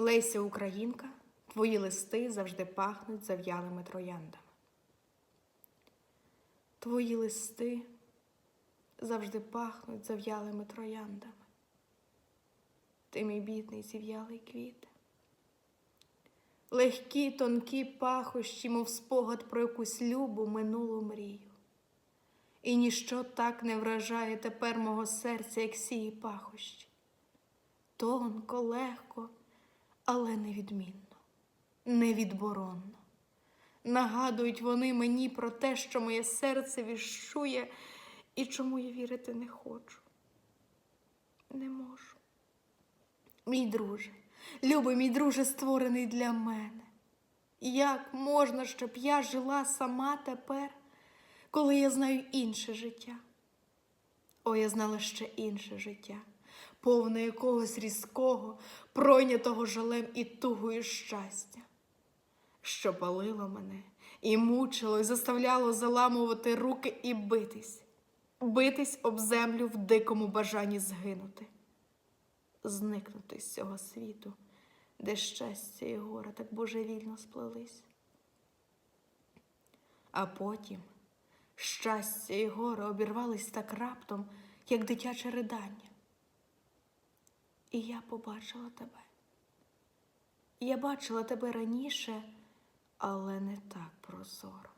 Леся Українка, твої листи завжди пахнуть зав'ялими трояндами. Твої листи завжди пахнуть зав'ялими трояндами. Ти мій бідний зів'ялий квіт. Легкі, тонкі пахощі, мов спогад про якусь любу минулу мрію. І ніщо так не вражає тепер мого серця, як сії пахощі. Тонко, легко, але невідмінно, невідборонно. Нагадують вони мені про те, що моє серце віщує і чому я вірити не хочу. Не можу. Мій друже, любий мій друже, створений для мене. Як можна, щоб я жила сама тепер, коли я знаю інше життя? О, я знала ще інше життя, повне якогось різкого, пройнятого жалем і тугою щастя, що палило мене і мучило, і заставляло заламувати руки і битись, битись об землю в дикому бажанні згинути, зникнути з цього світу, де щастя і горе так божевільно сплелись. А потім щастя і горе обірвались так раптом, як дитяче ридання. І я побачила тебе. Я бачила тебе раніше, але не так прозоро.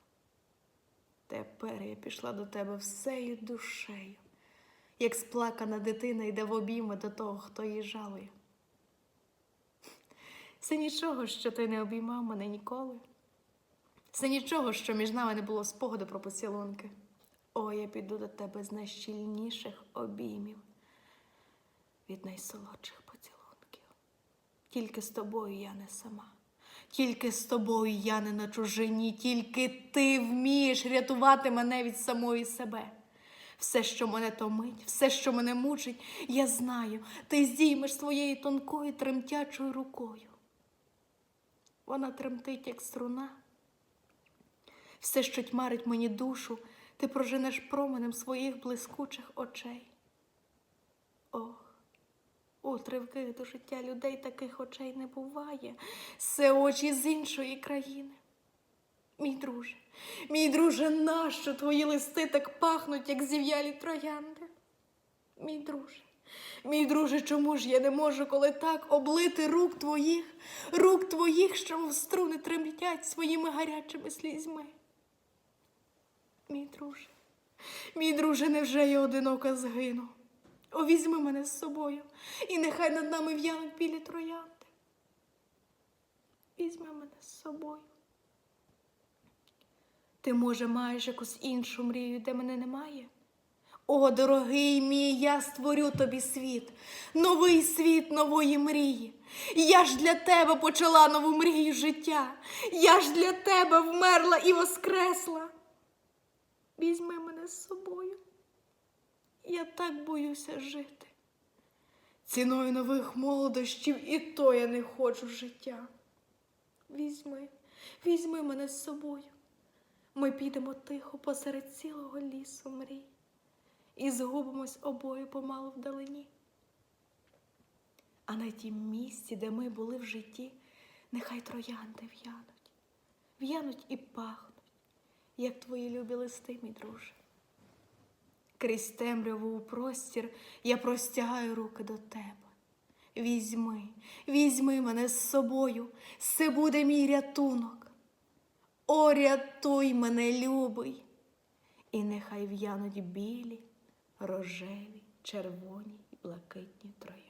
Тепер я пішла до тебе всею душею, як сплакана дитина йде в обійми до того, хто її жалує. Це нічого, що ти не обіймав мене ніколи. Це нічого, що між нами не було спогаду про поцілунки. О, я піду до тебе з найщільніших обіймів від найсолодших поцілунків. Тільки з тобою я не сама, тільки з тобою я не на чужині, тільки ти вмієш рятувати мене від самої себе. Все, що мене томить, все, що мене мучить, я знаю, ти здіймеш своєю тонкою тремтячою рукою. Вона тремтить, як струна. Все, що тьмарить мені душу, ти проженеш променем своїх блискучих очей. Ох, у тривких до життя людей таких очей не буває. Це очі з іншої країни. Мій друже, мій друже, нащо твої листи так пахнуть, як зів'ялі троянди? Мій друже, мій друже, чому ж я не можу, коли так облити рук твоїх, рук твоїх, що мов струни тремтять своїми гарячими слізьми? Мій друже, мій друже, невже я одинока згину? О, візьми мене з собою, і нехай над нами в'януть білі троянди. Візьми мене з собою. Ти, може, маєш якусь іншу мрію, де мене немає? О, дорогий мій, я створю тобі світ, новий світ нової мрії. Я ж для тебе почала нову мрію життя. Я ж для тебе вмерла і воскресла. Візьми мене з собою. Я так боюся жити. Ціною нових молодощів і то я не хочу життя. Візьми, візьми мене з собою. Ми підемо тихо посеред цілого лісу мрій і згубимось обоє помалу вдалині. А на тім місці, де ми були в житті, нехай троянди в'януть, в'януть і пахнуть, як твої любі листи, мій друже. Крізь темряву у простір я простягаю руки до тебе. Візьми, візьми мене з собою, це буде мій рятунок. О, рятуй мене, любий, і нехай в'януть білі, рожеві, червоні і блакитні троянди.